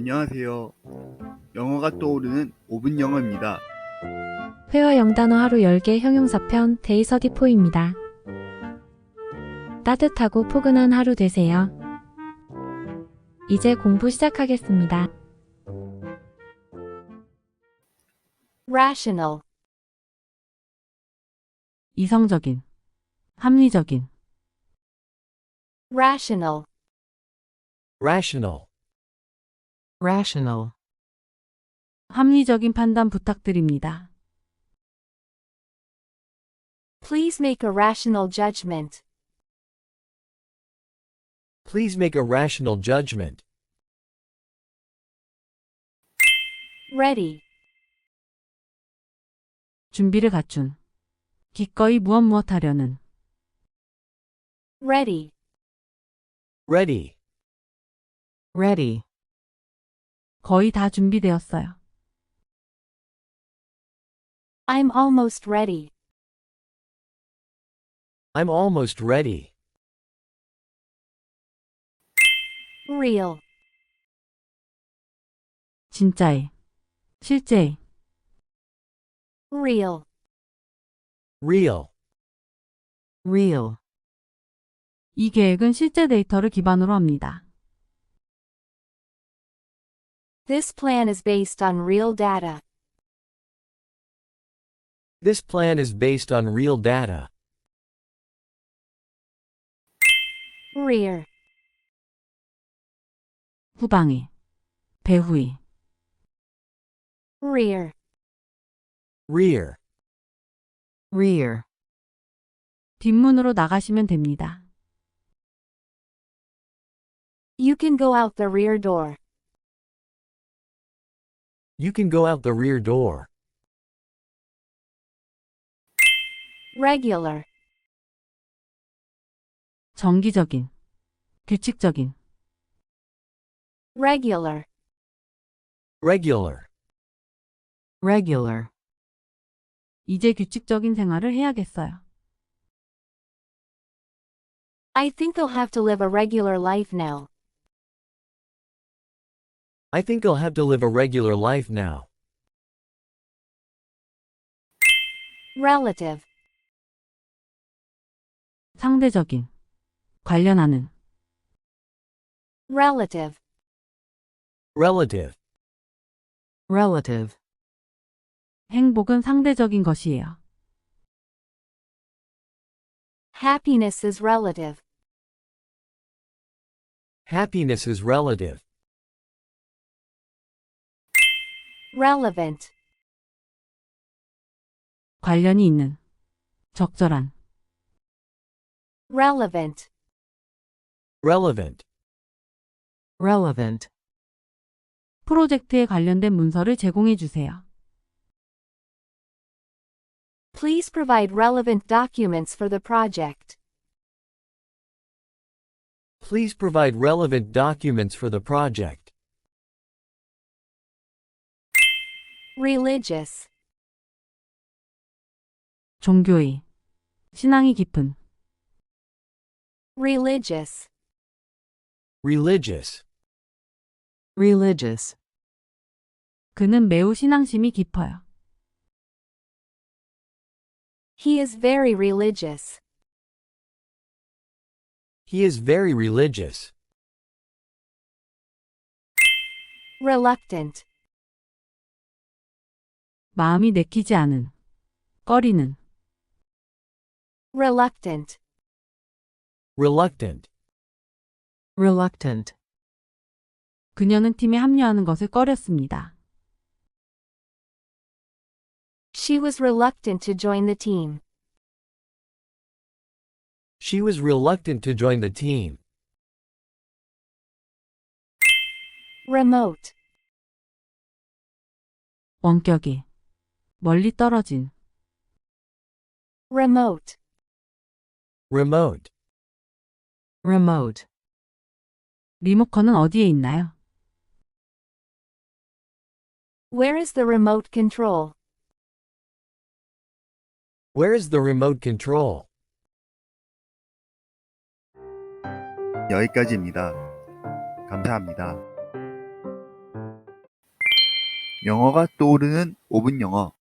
안녕하세요. 영어가 떠오르는 5분 영어입니다. 회화 영단어 하루 10개 형용사 편 데이서 디포입니다. 따뜻하고 포근한 하루 되세요. 이제 공부 시작하겠습니다. rational, 이성적인, 합리적인, rational, rational, rational. 합리적인 판단 부탁드립니다. please make a rational judgment, please make a rational judgment, ready, 준비를 갖춘, 기꺼이 무엇 무엇 하려는, ready, ready, ready. 거의 다 준비되었어요. I'm almost ready, I'm almost ready, real, 진짜에, 실제에, real, real, real. 이 계획은 실제 데이터를 기반으로 합니다. this plan is based on real data, this plan is based on real data, rear, 후방에, 배후에, rear, rear, rear. 뒷문으로 나가시면 됩니다. you can go out the rear door, you can go out the rear door, regular, 정기적인, 규칙적인, regular, regular, regular. 이제 규칙적인 생활을 해야겠어요. I think they'll have to live a regular life now, I think I'll have to live a regular life now, relative, 상대적인, 관련하는, relative, relative, relative. 행복은 상대적인 것이에요. happiness is relative, happiness is relative, relevant, 관련이 있는, 적절한, relevant, relevant, relevant. 프로젝트에 관련된 문서를 제공해 주세요. Please provide relevant documents for the project. please provide relevant documents for the project, Religious, 종교의, 신앙이 깊은, religious, religious, religious. 그는 매우 신앙심이 깊어요. he is very religious, he is very religious, reluctant, 마음이 내키지 않은, 꺼리는, reluctant, reluctant, reluctant. 그녀는 팀에 합류하는 것을 꺼렸습니다. she was reluctant to join the team, she was reluctant to join the team, remote, 원격이, 멀리 떨어진, remote, remote, remote. 리모컨은 어디에 있나요? where is the remote control? where is the remote control? 여기까지입니다. 감사합니다. 영어가 떠오르는 5분 영어.